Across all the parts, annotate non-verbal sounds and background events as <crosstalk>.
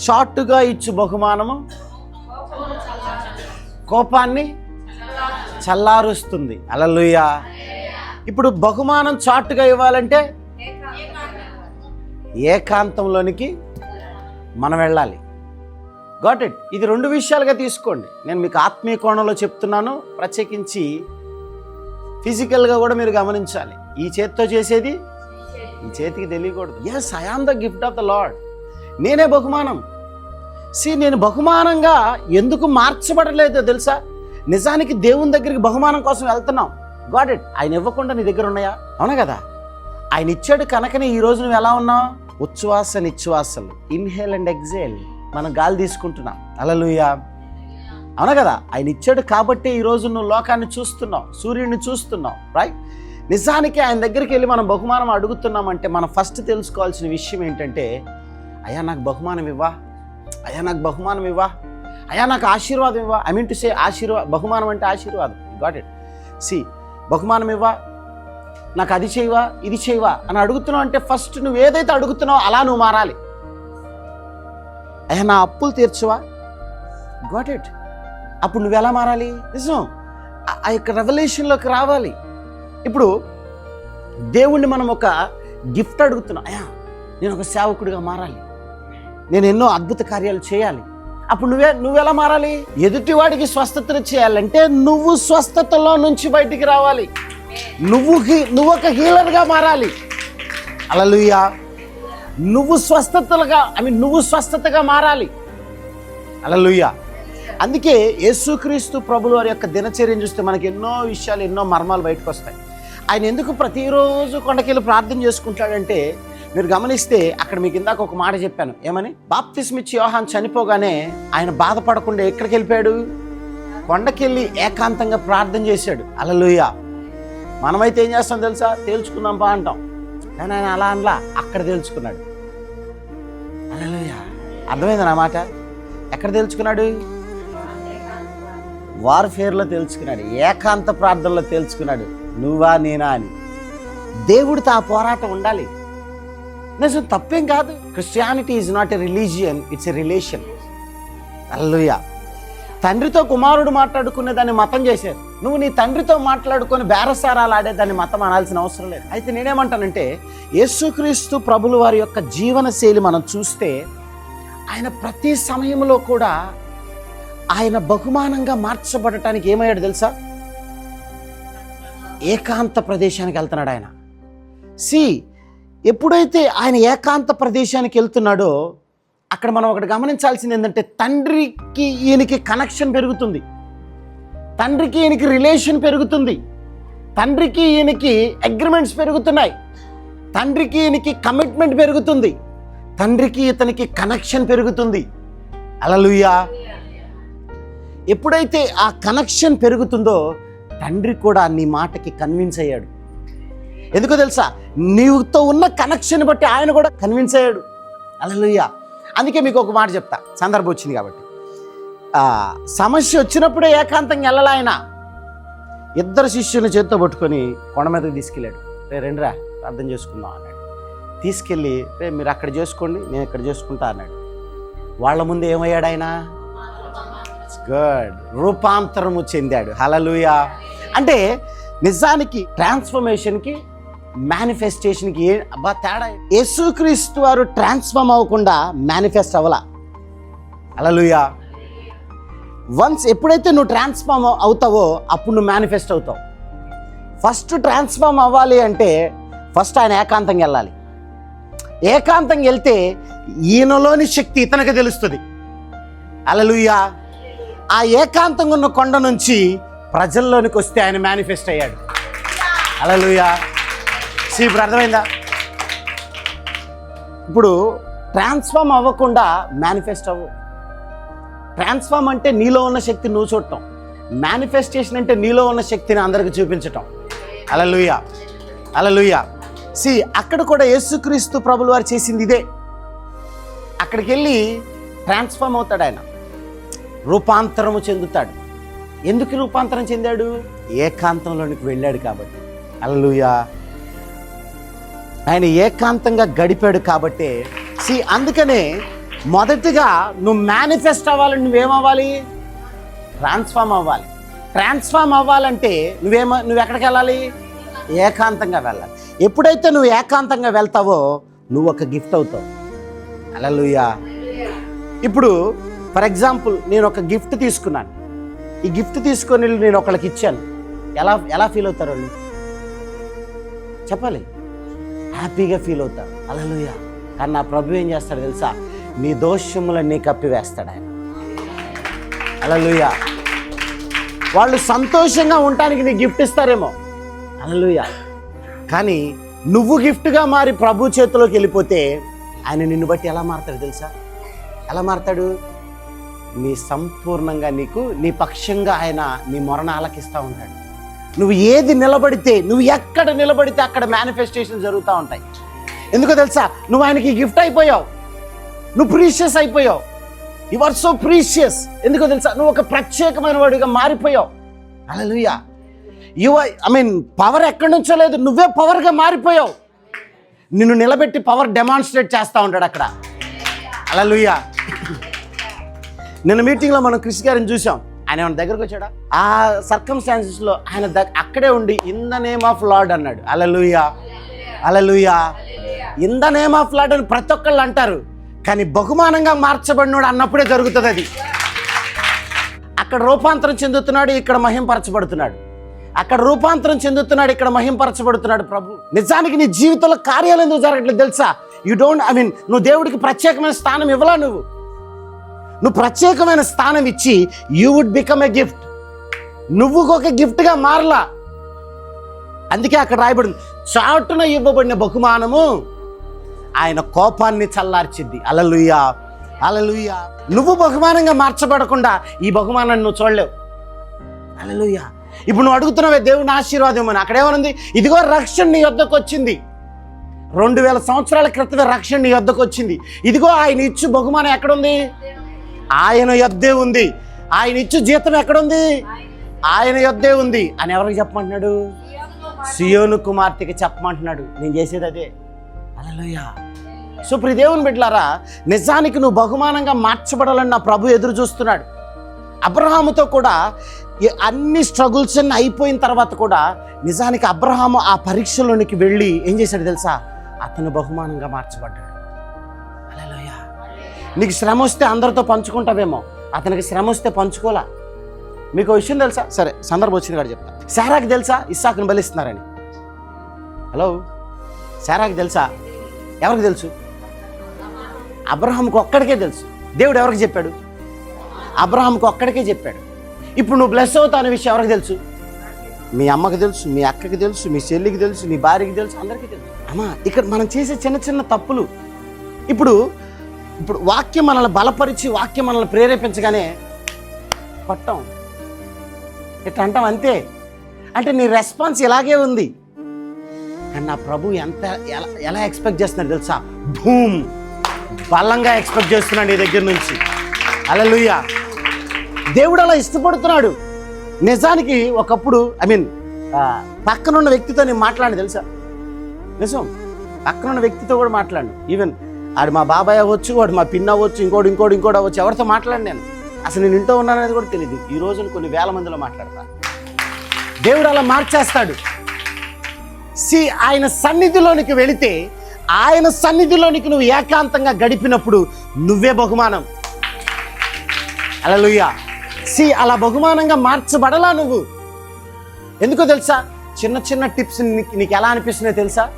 షార్ట్గా ఇచ్చు బహుమానము? కోపాన్ని చల్లారుస్తుంది. అలలుయ. ఇప్పుడు బహుమానం చాటుగా ఇవ్వాలంటే ఏకాంతంలోనికి మనం వెళ్ళాలి. Got it. ఇది రెండు విషయాలుగా తీసుకోండి. నేను మీకు ఆత్మీయ కోణంలో చెప్తున్నాను. ప్రత్యేకించి ఫిజికల్గా కూడా మీరు గమనించాలి. ఈ చేతితో చేసేది? ఈ చేతికి తెలియకూడదు. Yes I am the gift of the lord నేనే బహుమానం. సి నేను బహుమానంగా ఎందుకు మార్చబడలేదో తెలుసా? నిజానికి దేవుని దగ్గరికి బహుమానం కోసం వెళ్తున్నాం. Got it. ఆయన ఇవ్వకుండా నీ దగ్గర ఉన్నాయా? అవునా కదా? ఆయన ఇచ్చాడు కనుకనే ఈ రోజు నువ్వు ఎలా ఉన్నావు? ఉచ్ఛ్వాస నిశ్వాసలు ఇన్హేల్ అండ్ ఎగ్జేల్. మనం గాలి తీసుకుంటున్నాం. అలలుయా అవునా కదా? ఆయన ఇచ్చాడు కాబట్టి ఈరోజు నువ్వు లోకాన్ని చూస్తున్నావు. సూర్యుడిని చూస్తున్నావు. రైట్ నిజానికి ఆయన దగ్గరికి వెళ్ళి మనం బహుమానం అడుగుతున్నామంటే మనం ఫస్ట్ తెలుసుకోవాల్సిన విషయం ఏంటంటే అయ్యా నాకు బహుమానం ఇవ్వా. అయ్యా నాకు బహుమానం ఇవ్వా. అయ్యా నాకు ఆశీర్వాదం ఇవ్వా. ఐ మీన్ టు సే ఆశీర్వాద బహుమానం అంటే ఆశీర్వాదం. గాట్ ఇట్ సి బహుమానం ఇవ్వా. నాకు అది చేయవా ఇది చేయవా అని అడుగుతున్నావు అంటే ఫస్ట్ నువ్వు ఏదైతే అడుగుతున్నావో అలా నువ్వు మారాలి. అయ్యా నా అప్పులు తీర్చవా? గాట్ ఇట్ అప్పుడు నువ్వు ఎలా మారాలి? నిజం. ఆ- ఆ యొక్క రెవల్యూషన్లోకి రావాలి. ఇప్పుడు దేవుణ్ణి మనం ఒక గిఫ్ట్ అడుగుతున్నాం. అయ్యా నేను ఒక సేవకుడిగా మారాలి. నేను ఎన్నో అద్భుత కార్యాలు చేయాలి. అప్పుడు నువ్వే నువ్వెలా మారాలి? ఎదుటివాడికి స్వస్థతను చేయాలంటే నువ్వు స్వస్థతలో నుంచి బయటికి రావాలి. నువ్వు నువ్వు ఒక హీలర్గా మారాలి. అలలుయా నువ్వు స్వస్థతలుగా ఐ మీన్ నువ్వు స్వస్థతగా మారాలి. అలలుయ్యా. అందుకే యేసుక్రీస్తు ప్రభులు వారి యొక్క దినచర్యను చూస్తే మనకి ఎన్నో విషయాలు ఎన్నో మర్మాలు బయటకు వస్తాయి ఆయన ఎందుకు ప్రతిరోజు కొండకెళ్ళి ప్రార్థన చేసుకుంటాడంటే మీరు గమనిస్తే అక్కడ మీకు ఇందాక ఒక మాట చెప్పాను. ఏమని? బాప్తిస్మిచ్చి యోహాన్ చనిపోగానే ఆయన బాధపడకుండా ఎక్కడికి వెళ్ళిపోయాడు? కొండకెళ్ళి ఏకాంతంగా ప్రార్థన చేశాడు. అలలుయ మనమైతే ఏం చేస్తాం తెలుసా? తేల్చుకుందాం బా అంటాం. కానీ ఆయన అలా అనలా అక్కడ తేల్చుకున్నాడు. అలలుయ అర్థమైంది నా మాట? ఎక్కడ తేల్చుకున్నాడు? వార్ఫేర్లో తేల్చుకున్నాడు. ఏకాంత ప్రార్థనలో తేల్చుకున్నాడు. నువ్వా నేనా అని. దేవుడితో ఆ పోరాటం ఉండాలి. నిజం తప్పేం కాదు. Christianity is not a religion it's a relation hallelujah తండ్రితో కుమారుడు మాట్లాడుకునే దాన్ని మతం చేశారు. నువ్వు నీ తండ్రితో మాట్లాడుకొని బేరసారాలు ఆడే దాన్ని మతం అనాల్సిన అవసరం లేదు. అయితే నేనేమంటానంటే యేసుక్రీస్తు ప్రభుల వారి యొక్క జీవన శైలి మనం చూస్తే ఆయన ప్రతి సమయంలో కూడా ఆయన బహుమానంగా మార్చబడటానికి ఏమయ్యాడు తెలుసా? ఏకాంత ప్రదేశానికి వెళ్తున్నాడు ఆయన. సి ఎప్పుడైతే ఆయన ఏకాంత ప్రదేశానికి వెళ్తున్నాడో అక్కడ మనం ఒకటి గమనించాల్సింది ఏంటంటే తండ్రికి ఈయనకి కనెక్షన్ పెరుగుతుంది. తండ్రికి ఈయనకి రిలేషన్ పెరుగుతుంది. తండ్రికి ఈయనకి అగ్రిమెంట్స్ పెరుగుతున్నాయి. తండ్రికి ఈయనకి కమిట్మెంట్ పెరుగుతుంది. తండ్రికి ఇతనికి కనెక్షన్ పెరుగుతుంది. అలలుయా ఎప్పుడైతే ఆ కనెక్షన్ పెరుగుతుందో తండ్రి కూడా నీ మాటకి కన్విన్స్ అయ్యాడు. ఎందుకో తెలుసా? నీవుతో ఉన్న కనెక్షన్ బట్టి ఆయన కూడా కన్విన్స్ అయ్యాడు. అలలుయ్య అందుకే మీకు ఒక మాట చెప్తా. సందర్భం వచ్చింది కాబట్టి. సమస్య వచ్చినప్పుడే ఏకాంతంగా వెళ్ళాలి ఆయన? ఇద్దరు శిష్యుని చేత్తో పట్టుకొని కొండ మీదకి తీసుకెళ్ళాడు. రే రెండురా అర్థం చేసుకుందాం అన్నాడు. తీసుకెళ్ళి రే మీరు అక్కడ చేసుకోండి నేను ఇక్కడ చేసుకుంటా అన్నాడు. వాళ్ళ ముందు ఏమయ్యాడు ఆయన? గుడ్ రూపాంతరము చెందాడు. హలలుయా అంటే నిజానికి ట్రాన్స్ఫర్మేషన్కి మేనిఫెస్టేషన్కి ఏ అబ్బా తేడా యేసుక్రీస్తు వారు ట్రాన్స్ఫార్మ్ అవ్వకుండా మేనిఫెస్ట్ అవ్వలా? అలలుయా వన్స్ ఎప్పుడైతే నువ్వు ట్రాన్స్ఫార్మ్ అవుతావో అప్పుడు నువ్వు మేనిఫెస్ట్ అవుతావు. ఫస్ట్ ట్రాన్స్ఫార్మ్ అవ్వాలి అంటే ఫస్ట్ ఆయన ఏకాంతంగా వెళ్ళాలి. ఏకాంతంగా వెళ్తే ఈయనలోని శక్తి ఇతనికి తెలుస్తుంది. అలలుయా ఆ ఏకాంతంగా ఉన్న కొండ నుంచి ప్రజల్లోనికి వస్తే ఆయన మేనిఫెస్ట్ అయ్యాడు. అలలుయా సో ఇప్పుడు అర్థమైందా? ఇప్పుడు ట్రాన్స్ఫార్మ్ అవ్వకుండా మేనిఫెస్ట్ అవ్వు. ట్రాన్స్ఫార్మ్ అంటే నీలో ఉన్న శక్తి నువ్వు చూడటం. మేనిఫెస్టేషన్ అంటే నీలో ఉన్న శక్తిని అందరికి చూపించటం. అలా లూయ అలా లూయ సి అక్కడ కూడా యేసుక్రీస్తు ప్రభులు వారు చేసింది ఇదే. అక్కడికి వెళ్ళి ట్రాన్స్ఫార్మ్ అవుతాడు ఆయన. రూపాంతరము చెందుతాడు. ఎందుకు రూపాంతరం చెందాడు? ఏకాంతంలోనికి వెళ్ళాడు కాబట్టి. అలలుయా ఆయన ఏకాంతంగా గడిపాడు కాబట్టే సి అందుకనే మొదటిగా నువ్వు మేనిఫెస్ట్ అవ్వాలి నువ్వేమవ్వాలి? ట్రాన్స్ఫార్మ్ అవ్వాలి. ట్రాన్స్ఫార్మ్ అవ్వాలంటే నువ్వేమ నువ్వు ఎక్కడికి వెళ్ళాలి ఏకాంతంగా వెళ్ళాలి. ఎప్పుడైతే నువ్వు ఏకాంతంగా వెళ్తావో నువ్వు ఒక గిఫ్ట్ అవుతావు. అలలుయా ఇప్పుడు ఫర్ ఎగ్జాంపుల్ నేను ఒక గిఫ్ట్ తీసుకున్నాను. ఈ గిఫ్ట్ తీసుకొని నేను ఒకళ్ళకి ఇచ్చాను. ఎలా ఎలా ఫీల్ అవుతారు వాళ్ళు? చెప్పాలి. హ్యాపీగా ఫీల్ అవుతారు అలలుయ. కానీ నా ప్రభు ఏం చేస్తాడు తెలుసా? నీ దోషములన్నీ కప్పివేస్తాడు ఆయన. అలలుయ. వాళ్ళు సంతోషంగా ఉండటానికి నీ గిఫ్ట్ ఇస్తారేమో. అలలుయ. కానీ నువ్వు గిఫ్ట్గా మారి ప్రభు చేతిలోకి వెళ్ళిపోతే ఆయన నిన్ను బట్టి ఎలా మారతాడు తెలుసా? ఎలా మారతాడు? నీ సంపూర్ణంగా నీకు నీ పక్షంగా ఆయన నీ మొరణ ఆలకిస్తూ ఉంటాడు. నువ్వు ఏది నిలబడితే నువ్వు ఎక్కడ నిలబడితే అక్కడ మేనిఫెస్టేషన్ జరుగుతూ ఉంటాయి. ఎందుకో తెలుసా? నువ్వు ఆయనకి గిఫ్ట్ అయిపోయావు. నువ్వు ప్రీషియస్ అయిపోయావు. యు ఆర్ సో ప్రీషియస్ ఎందుకో తెలుసా? నువ్వు ఒక ప్రత్యేకమైన వాడిగా మారిపోయావు. Hallelujah you I mean power ఎక్కడి నుంచో లేదు. నువ్వే పవర్గా మారిపోయావు. నిన్ను నిలబెట్టి పవర్ డెమాన్స్ట్రేట్ చేస్తూ ఉంటాడు అక్కడ. అలలుయా <laughs> నిన్న మీటింగ్లో మనం కృషి గారిని చూసాం. ఆయన ఏమైనా దగ్గరకు వచ్చాడా? ఆ సర్కమ్స్టాన్సెస్లో ఆయన అక్కడే ఉండి in the name of lord అన్నాడు. Hallelujah hallelujah in the name of lord అని ప్రతి ఒక్కళ్ళు అంటారు. కానీ బహుమానంగా మార్చబడినోడు అన్నప్పుడే జరుగుతుంది అది. అక్కడ రూపాంతరం చెందుతున్నాడు ఇక్కడ మహింపరచబడుతున్నాడు. అక్కడ రూపాంతరం చెందుతున్నాడు ఇక్కడ మహింపరచబడుతున్నాడు ప్రభు. నిజానికి నీ జీవితంలో కార్యాలు ఎందుకు జరగట్లేదు తెలుసా? యూ డోంట్ ఐ మీన్ నువ్వు దేవుడికి ప్రత్యేకమైన స్థానం ఇవ్వలా నువ్వు. నువ్వు ప్రత్యేకమైన స్థానం ఇచ్చి you would become a gift నువ్వు ఒక గిఫ్ట్గా మారలా. అందుకే అక్కడ రాయబడింది చాటున ఇవ్వబడిన బహుమానము ఆయన కోపాన్ని చల్లార్చిద్ది. Alleluia alleluia. నువ్వు బహుమానంగా మార్చబడకుండా ఈ బహుమానాన్ని నువ్వు చూడలేవు. అలలుయ్యా. ఇప్పుడు నువ్వు అడుగుతున్నావే దేవుని ఆశీర్వాదం అని. అక్కడేమనుంది ఇదిగో రక్షణ నీ వద్దకు వచ్చింది. రెండు వేల సంవత్సరాల క్రితమే రక్షణ నీ వద్దకు వచ్చింది. ఇదిగో ఆయన ఇచ్చు బహుమానం ఎక్కడుంది? ఆయన యొద్దే ఉంది. ఆయన ఇచ్చు జీతం ఎక్కడుంది? ఆయన యొద్దే ఉంది. అని ఎవరికి చెప్పమంటున్నాడు? సియోను కుమార్తెకి చెప్పమంటున్నాడు. నేను చేసేది అదే. అలలోయ సో ప్రిదేవుని బిడ్డలారా నిజానికి నువ్వు బహుమానంగా మార్చబడాలని నా ప్రభు ఎదురు చూస్తున్నాడు. అబ్రహాముతో కూడా అన్ని స్ట్రగుల్స్ అన్ని అయిపోయిన తర్వాత కూడా నిజానికి అబ్రహాము ఆ పరీక్షలోనికి వెళ్ళి ఏం చేశాడు తెలుసా? అతను బహుమానంగా మార్చబడ్డాడు. నీకు శ్రమ వస్తే అందరితో పంచుకుంటావేమో. అతనికి శ్రమ వస్తే పంచుకోలా. మీకు విషయం తెలుసా? సరే సందర్భం వచ్చింది కాదు చెప్తా. శారాకి తెలుసా? ఇస్సాకుని బలిస్తున్నారని. హలో? శారాకి తెలుసా? ఎవరికి తెలుసు? అబ్రహాంకి ఒక్కడికే తెలుసు. దేవుడు ఎవరికి చెప్పాడు? అబ్రహాంకి ఒక్కడికే చెప్పాడు. ఇప్పుడు నువ్వు బ్లెస్ అవుతావు అనే విషయం ఎవరికి తెలుసు? మీ అమ్మకి తెలుసు మీ అక్కకి తెలుసు మీ చెల్లికి తెలుసు నీ భార్యకి తెలుసు అందరికీ తెలుసు. అమ్మా ఇక్కడ మనం చేసే చిన్న చిన్న తప్పులు. ఇప్పుడు ఇప్పుడు వాక్యం మనల్ని బలపరిచి వాక్యం మనల్ని ప్రేరేపించగానే కొట్టం ఇట్లా అంటాం అంతే. అంటే నీ రెస్పాన్స్ ఇలాగే ఉంది. కానీ నా ప్రభు ఎంత ఎలా ఎలా ఎక్స్పెక్ట్ చేస్తున్నాడు తెలుసా? భూమ్. బలంగా ఎక్స్పెక్ట్ చేస్తున్నాడు నీ దగ్గర నుంచి. అలలుయ్య దేవుడు అలా ఇష్టపడుతున్నాడు. నిజానికి ఒకప్పుడు ఐ మీన్ పక్కనున్న వ్యక్తితో నేను మాట్లాడి తెలుసా? నిజం. పక్కనున్న వ్యక్తితో కూడా మాట్లాడు ఈవెన్ ఆడు మా బాబాయ్ అవ్వచ్చు వాడు మా పిన్ అవ్వచ్చు ఇంకోటి ఇంకోటి ఇంకోటి అవ్వచ్చు ఎవరితో మాట్లాడి నేను. అసలు నేను ఇంట్లో ఉన్నాననేది కూడా తెలియదు ఈ రోజున కొన్ని వేల మందిలో మాట్లాడతా. దేవుడు అలా మార్చేస్తాడు. సి ఆయన సన్నిధిలోనికి వెళితే ఆయన సన్నిధిలోనికి నువ్వు ఏకాంతంగా గడిపినప్పుడు నువ్వే బహుమానం. అలలుయ్యా. సి అలా బహుమానంగా మార్చబడలా నువ్వు. ఎందుకో తెలుసా? చిన్న చిన్న టిప్స్ నీకు నీకు ఎలా అనిపిస్తున్నాయో తెలుసా?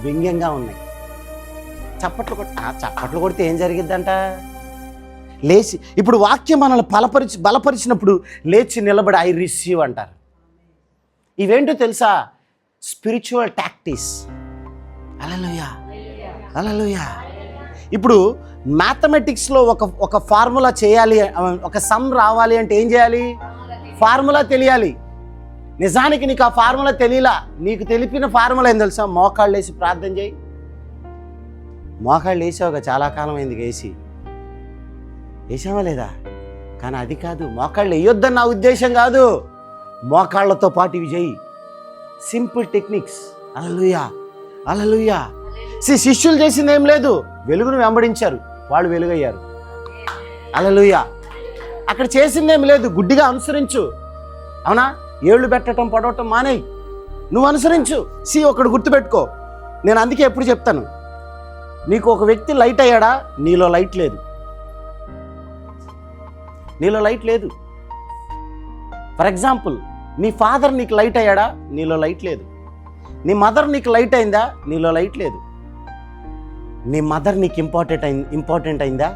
వ్యంగ్యంగా ఉన్నాయి. చప్పట్లు కొట్ట చప్పట్లు కొడితే ఏం జరిగిద్దంట? లేచి ఇప్పుడు వాక్యం మనల్ని బలపరిచి బలపరిచినప్పుడు లేచి నిలబడి ఐ రిసీవ్ అంటారు. ఇవేంటో తెలుసా? స్పిరిచువల్ టాక్టీస్ అలలుయా అలలుయా ఇప్పుడు మ్యాథమెటిక్స్లో ఒక ఒక ఫార్ములా చేయాలి ఒక సమ్ రావాలి అంటే ఏం చేయాలి? ఫార్ములా తెలియాలి. నిజానికి నీకు ఆ ఫార్ములా తెలియలా. నీకు తెలిపిన ఫార్ములా ఏం తెలుసా? మోకాళ్ళు వేసి ప్రార్థన చేయి. మోకాళ్ళు వేసావుగా చాలా కాలం అయింది వేసి. వేసావా లేదా? కానీ అది కాదు మోకాళ్ళు వేయొద్దని నా ఉద్దేశం కాదు. మోకాళ్ళతో పాటు ఇవి చేయి. Simple techniques. Hallelujah hallelujah. C శిష్యులు చేసింది ఏం లేదు. వెలుగును వెంబడించారు. వాళ్ళు వెలుగయ్యారు. అలలుయా. అక్కడ చేసిందేం లేదు. గుడ్డిగా అనుసరించు. అవునా? ఏళ్ళు పెట్టడం పడవటం మానేయి. నువ్వు అనుసరించు. సి ఒకడు గుర్తుపెట్టుకో. నేను అందుకే ఎప్పుడు చెప్తాను. నీకు ఒక వ్యక్తి లైట్ అయ్యాడా? నీలో లైట్ లేదు. నీలో లైట్ లేదు. ఫర్ ఎగ్జాంపుల్ నీ ఫాదర్ నీకు లైట్ అయ్యాడా? నీలో లైట్ లేదు. నీ మదర్ నీకు లైట్ అయిందా? నీలో లైట్ లేదు. నీ మదర్ నీకు ఇంపార్టెంట్ అయింది ఇంపార్టెంట్ అయిందా?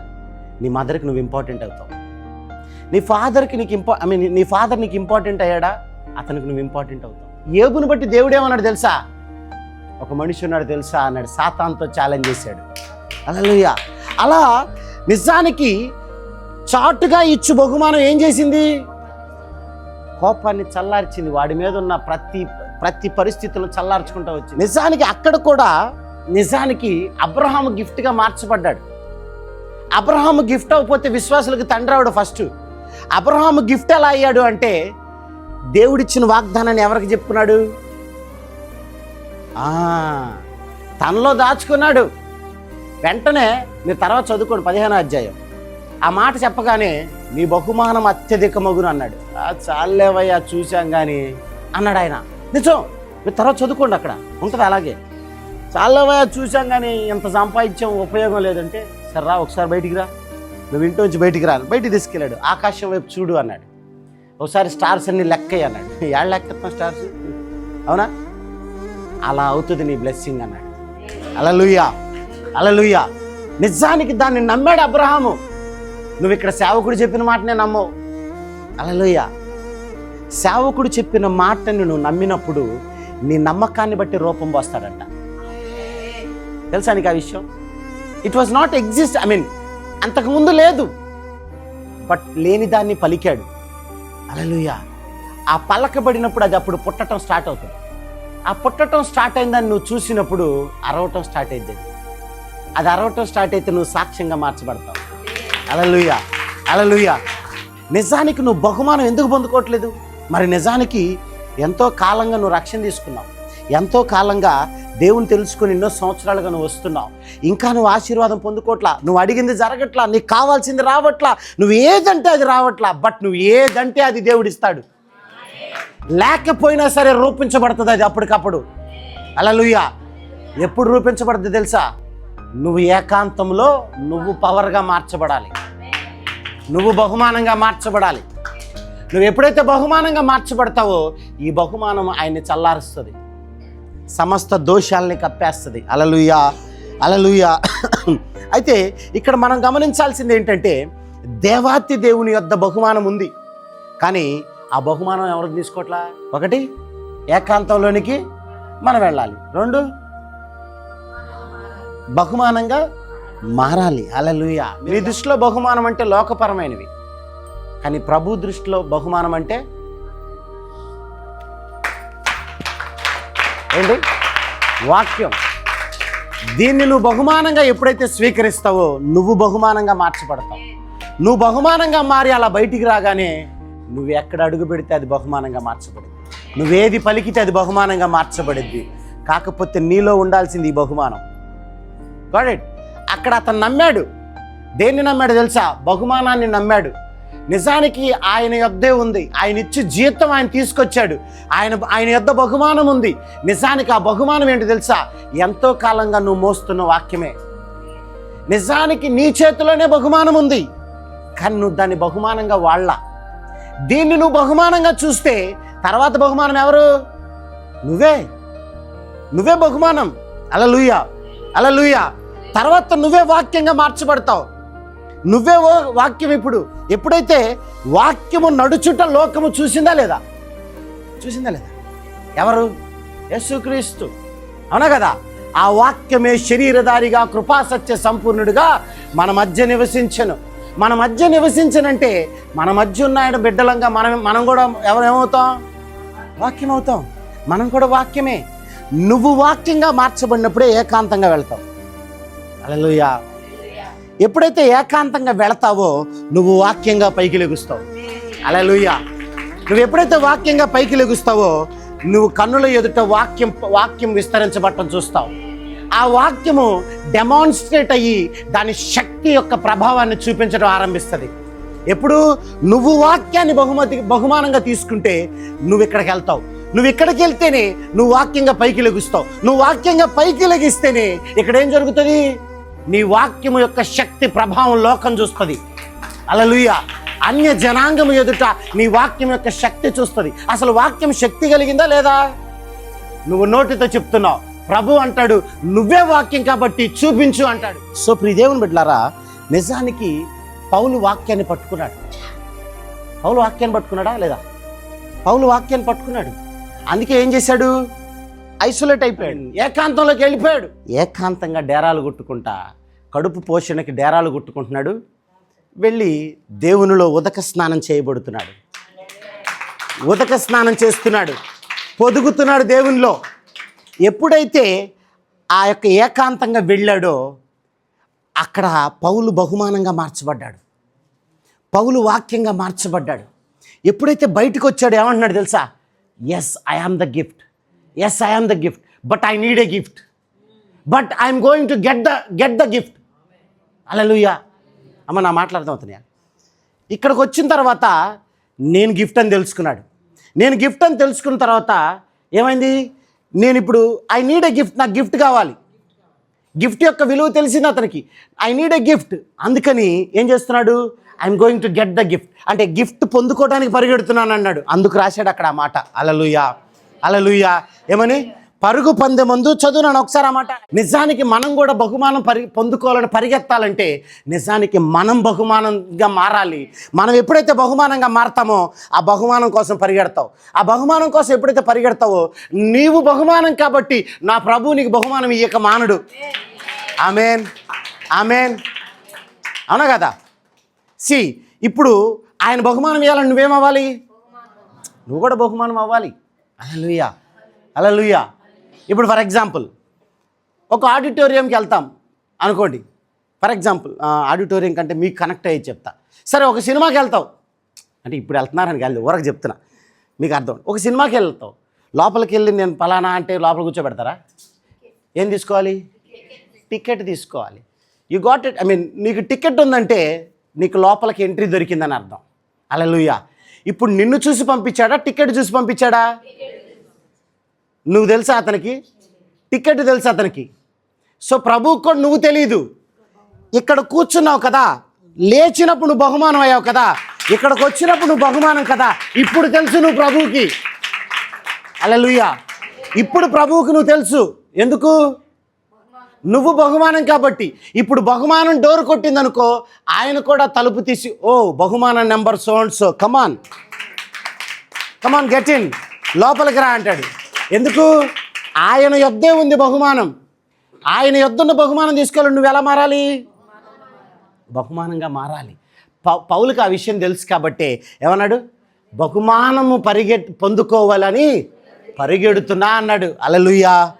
నీ మదర్కి నువ్వు ఇంపార్టెంట్ అవుతావు. నీ ఫాదర్కి నీకు ఇంపా ఐ మీన్ నీ ఫాదర్ నీకు ఇంపార్టెంట్ అయ్యాడా? అతనికి నువ్వు ఇంపార్టెంట్ అవుతావు. ఏబుని బట్టి దేవుడేమన్నాడు తెలుసా? ఒక మనిషి ఉన్నాడు తెలుసా అన్నాడు. సాతాన్తో ఛాలెంజ్ చేశాడు. అలా అలా నిజానికి చాటుగా ఇచ్చు బహుమానం ఏం చేసింది? కోపాన్ని చల్లార్చింది. వాడి మీద ఉన్న ప్రతి ప్రతి పరిస్థితులను చల్లార్చుకుంటూ వచ్చింది. నిజానికి అక్కడ కూడా నిజానికి అబ్రహాము గిఫ్ట్గా మార్చబడ్డాడు. అబ్రహాము గిఫ్ట్ అవ్వకపోతే విశ్వాసులకు తండ్రి అవడు ఫస్ట్. అబ్రహాము గిఫ్ట్ ఎలా అయ్యాడు అంటే దేవుడిచ్చిన వాగ్దానాన్ని ఎవరికి చెప్పుకున్నాడు? తనలో దాచుకున్నాడు. వెంటనే మీరు తర్వాత చదువుకోండి పదిహేనో అధ్యాయం. ఆ మాట చెప్పగానే నీ బహుమానం అత్యధిక మగును అన్నాడు చాలేవయ్యా చూశాం కానీ అన్నాడు ఆయన. నిజం మీరు తర్వాత చదువుకోండి అక్కడ ఉంటుంది అలాగే. చాలేవయ్యా చూశాం కానీ ఇంత సంపాదించాం ఉపయోగం లేదంటే సరే రా ఒకసారి బయటికి రా. నువ్వు ఇంటి నుంచి బయటికి రా బయటికి తీసుకెళ్ళాడు. ఆకాశం వైపు చూడు అన్నాడు. ఒకసారి స్టార్స్ అన్ని లెక్కయ్య అన్నాడు. ఏళ్ళ లెక్కెత్తాం స్టార్స్? అవునా? అలా అవుతుంది నీ బ్లెస్సింగ్ అన్నాడు. అలలుయా అలలుయా నిజానికి దాన్ని నమ్మాడు అబ్రహాము. నువ్వు ఇక్కడ సేవకుడు చెప్పిన మాటనే నమ్మవు. అలలుయ్యా సేవకుడు చెప్పిన మాటని నువ్వు నమ్మినప్పుడు నీ నమ్మకాన్ని బట్టి రూపం పోస్తాడంట. తెలుసా నీకు ఆ విషయం? It was not exist I mean అంతకుముందు లేదు. బట్ లేని దాన్ని పలికాడు. అలలుయ్యా ఆ పలకబడినప్పుడు అది అప్పుడు పుట్టటం స్టార్ట్ అవుతుంది. ఆ పుట్టటం స్టార్ట్ అయిందని నువ్వు చూసినప్పుడు అరవటం స్టార్ట్ అయింది. అది. అది అరవటం స్టార్ట్ అయితే నువ్వు సాక్ష్యంగా మార్చబడతావు. అలలుయ అలలుయ నిజానికి నువ్వు బహుమానం ఎందుకు పొందుకోవట్లేదు? మరి నిజానికి ఎంతో కాలంగా నువ్వు రక్షణ తీసుకున్నావు. ఎంతో కాలంగా దేవుని తెలుసుకుని ఎన్నో సంవత్సరాలుగా నువ్వు వస్తున్నావు. ఇంకా నువ్వు ఆశీర్వాదం పొందుకోవట్లా? నువ్వు అడిగింది జరగట్లా? నీకు కావాల్సింది రావట్లా? నువ్వు ఏదంటే అది రావట్లా? బట్ నువ్వు ఏదంటే అది దేవుడిస్తాడు. లేకపోయినా సరే రూపించబడుతుంది అది అప్పటికప్పుడు. అలలుయ్య ఎప్పుడు రూపించబడుతుంది తెలుసా? నువ్వు ఏకాంతంలో నువ్వు పవర్గా మార్చబడాలి. నువ్వు బహుమానంగా మార్చబడాలి. నువ్వు ఎప్పుడైతే బహుమానంగా మార్చబడతావో ఈ బహుమానం ఆయన్ని చల్లారుస్తుంది. సమస్త దోషాలని కప్పేస్తుంది. అలలుయా అలలుయా అయితే ఇక్కడ మనం గమనించాల్సింది ఏంటంటే దేవాతి దేవుని యొద్ద బహుమానం ఉంది. కానీ ఆ బహుమానం ఎవరికి తీసుకోవట్లా ఒకటి ఏకాంతంలోనికి మనం వెళ్ళాలి. రెండు బహుమానంగా మారాలి. అలలుయ మీ దృష్టిలో బహుమానం అంటే లోకపరమైనవి. కానీ ప్రభు దృష్టిలో బహుమానం అంటే ఏంటి? వాక్యం. దీన్ని నువ్వు బహుమానంగా ఎప్పుడైతే స్వీకరిస్తావో నువ్వు బహుమానంగా మార్చబడతావు. నువ్వు బహుమానంగా మారి అలా బయటికి రాగానే నువ్వు ఎక్కడ అడుగు పెడితే అది బహుమానంగా మార్చబడింది. నువ్వేది పలికితే అది బహుమానంగా మార్చబడింది. కాకపోతే నీలో ఉండాల్సింది ఈ బహుమానం. గాడెడ్ అక్కడ అతను నమ్మాడు. దేన్ని నమ్మాడు తెలుసా? బహుమానాన్ని నమ్మాడు. నిజానికి ఆయన యొద్దే ఉంది. ఆయన ఇచ్చి జీతం ఆయన తీసుకొచ్చాడు. ఆయన ఆయన యొద్ద బహుమానం ఉంది. నిజానికి ఆ బహుమానం ఏంటి తెలుసా? ఎంతో కాలంగా నువ్వు మోస్తున్న వాక్యమే. నిజానికి నీ చేతిలోనే బహుమానం ఉంది. కానీ నువ్వు దాన్ని బహుమానంగా వాళ్ళ దీన్ని నువ్వు బహుమానంగా చూస్తే తర్వాత బహుమానం ఎవరు? నువ్వే. నువ్వే బహుమానం. అలలుయ అలలుయ తర్వాత నువ్వే వాక్యంగా మార్చబడతావు. నువ్వే ఓ వాక్యం ఇప్పుడు. ఎప్పుడైతే వాక్యము నడుచుట లోకము చూసిందా లేదా? చూసిందా లేదా? ఎవరు? యేసుక్రీస్తు. అవునా కదా? ఆ వాక్యమే శరీరధారిగా కృపాసత్య సంపూర్ణుడిగా మన మధ్య నివసించను. మన మధ్య నివసించనంటే మన మధ్య ఉన్న ఆయన బిడ్డలంగా మనం మనం కూడా ఎవరేమవుతాం? వాక్యం అవుతాం మనం కూడా వాక్యమే. నువ్వు వాక్యంగా మార్చబడినప్పుడే ఏకాంతంగా వెళ్తావు. అలలుయా ఎప్పుడైతే ఏకాంతంగా వెళతావో నువ్వు వాక్యంగా పైకి లెగుస్తావు. అలలుయా నువ్వు ఎప్పుడైతే వాక్యంగా పైకి లెగుస్తావో నువ్వు కన్నుల ఎదుట వాక్యం వాక్యం విస్తరించబట్టం చూస్తావు. ఆ వాక్యము డెమాన్స్ట్రేట్ అయ్యి దాని శక్తి యొక్క ప్రభావాన్ని చూపించడం ఆరంభిస్తుంది. ఎప్పుడు? నువ్వు వాక్యాన్ని బహుమతి బహుమానంగా తీసుకుంటే నువ్వు ఇక్కడికి వెళ్తావు. నువ్వు ఇక్కడికి వెళ్తేనే నువ్వు వాక్యంగా పైకి లెగుస్తావు. నువ్వు వాక్యంగా పైకి లెగిస్తేనే ఇక్కడ ఏం జరుగుతుంది? నీ వాక్యము యొక్క శక్తి ప్రభావం లోకం చూస్తుంది. అలలుయ అన్య జనాంగము ఎదుట నీ వాక్యం యొక్క శక్తి చూస్తుంది. అసలు వాక్యం శక్తి కలిగిందా లేదా? నువ్వు నోటితో చెప్తున్నావు. ప్రభు అంటాడు నువ్వే వాక్యం కాబట్టి చూపించు అంటాడు. సో ప్రియదేవుని బిడ్డలారా నిజానికి పౌలు వాక్యాన్ని పట్టుకున్నాడు. పౌలు వాక్యాన్ని పట్టుకున్నాడా లేదా? పౌలు వాక్యాన్ని పట్టుకున్నాడు. అందుకే ఏం చేశాడు? ఐసోలేట్ అయిపోయాడు. ఏకాంతంలోకి వెళ్ళిపోయాడు. ఏకాంతంగా డేరాలు కొట్టుకుంటా కడుపు పోషణకి డేరాలు కొట్టుకుంటున్నాడు. వెళ్ళి దేవునిలో ఉదక స్నానం చేయబడుతున్నాడు. ఉదక స్నానం చేస్తున్నాడు. పొదుగుతున్నాడు దేవునిలో. ఎప్పుడైతే ఆ యొక్క ఏకాంతంగా వెళ్ళాడో అక్కడ పౌలు బహుమానంగా మార్చబడ్డాడు. పౌలు వాక్యంగా మార్చబడ్డాడు. ఎప్పుడైతే బయటకు వచ్చాడో ఏమంటున్నాడు తెలుసా? Yes I am the gift yes I am the gift but I need a gift but I'm going to get the get the gift hallelujah అమ్మ నా మాట్లాడదాం ఇక్కడికి వచ్చిన తర్వాత నేను గిఫ్ట్ అని తెలుసుకున్నాడు. నేను గిఫ్ట్ అని తెలుసుకున్న తర్వాత ఏమైంది? నేను ఇప్పుడు ఐ నీడ్ ఎ గిఫ్ట్ నాకు గిఫ్ట్ కావాలి. గిఫ్ట్ యొక్క విలువ తెలిసింది అతనికి. ఐ నీడ్ ఎ గిఫ్ట్ అందుకని ఏం చేస్తున్నాడు? I'm going to get the gift అంటే గిఫ్ట్ పొందుకోవడానికి పరిగెడుతున్నాను అన్నాడు. అందుకు రాశాడు అక్కడ ఆ మాట. అలలుయా అలలుయా ఏమని? పరుగు పందే ముందు చదువునాను ఒకసారి అన్నమాట నిజానికి మనం కూడా బహుమానం పరి పొందుకోవాలని పరిగెత్తాలంటే నిజానికి మనం బహుమానంగా మారాలి. మనం ఎప్పుడైతే బహుమానంగా మారతామో ఆ బహుమానం కోసం పరిగెడతావు. ఆ బహుమానం కోసం ఎప్పుడైతే పరిగెడతావో నీవు బహుమానం కాబట్టి నా ప్రభు నీకు బహుమానం ఇయ్యక మానడు. ఆమెన్. ఆమెన్. అవునా కదా? సి ఇప్పుడు ఆయన బహుమానం ఇవ్వాలని నువ్వేమవ్వాలి నువ్వు కూడా బహుమానం అవ్వాలి. అలలుయా అలలుయా ఇప్పుడు ఫర్ ఎగ్జాంపుల్ ఒక ఆడిటోరియంకి వెళ్తాం అనుకోండి. ఫర్ ఎగ్జాంపుల్ ఆడిటోరియం కంటే మీకు కనెక్ట్ అయ్యి చెప్తా. సరే ఒక సినిమాకి వెళ్తావు. అంటే ఇప్పుడు వెళ్తున్నారని కాదు ఊరకు చెప్తున్నా. మీకు అర్థం. ఒక సినిమాకి వెళ్తావు. లోపలికి వెళ్ళి నేను ఫలానా అంటే లోపల కూర్చోబెడతారా? ఏం తీసుకోవాలి? టికెట్ తీసుకోవాలి. You got it I mean నీకు టికెట్ ఉందంటే నీకు లోపలికి ఎంట్రీ దొరికిందని అర్థం. అలలుయా ఇప్పుడు నిన్ను చూసి పంపించాడా? టికెట్ చూసి పంపించాడా? నువ్వు తెలుసా అతనికి? టికెట్ తెలుసా అతనికి? సో ప్రభువు కూడా నువ్వు తెలీదు. ఇక్కడ కూర్చున్నావు కదా. లేచినప్పుడు నువ్వు బహుమానం అయ్యావు కదా. ఇక్కడికి వచ్చినప్పుడు నువ్వు బహుమానం కదా. ఇప్పుడు తెలుసు నువ్వు ప్రభువుకి. అలలుయా ఇప్పుడు ప్రభువుకి నువ్వు తెలుసు. ఎందుకు? నువ్వు బహుమానం కాబట్టి. ఇప్పుడు బహుమానం డోర్ కొట్టిందనుకో ఆయన కూడా తలుపు తీసి ఓ బహుమానం number son so come on come on get in లోపలికి రా అంటాడు. ఎందుకు? ఆయన యొద్దే ఉంది బహుమానం. ఆయన యొద్దున్న బహుమానం తీసుకెళ్ళి నువ్వు ఎలా మారాలి? బహుమానంగా మారాలి. పౌ పౌలుకి ఆ విషయం తెలుసు కాబట్టి ఏమన్నాడు? బహుమానము పరిగె పొందుకోవాలని పరిగెడుతున్నా అన్నాడు. అలలుయ్యా.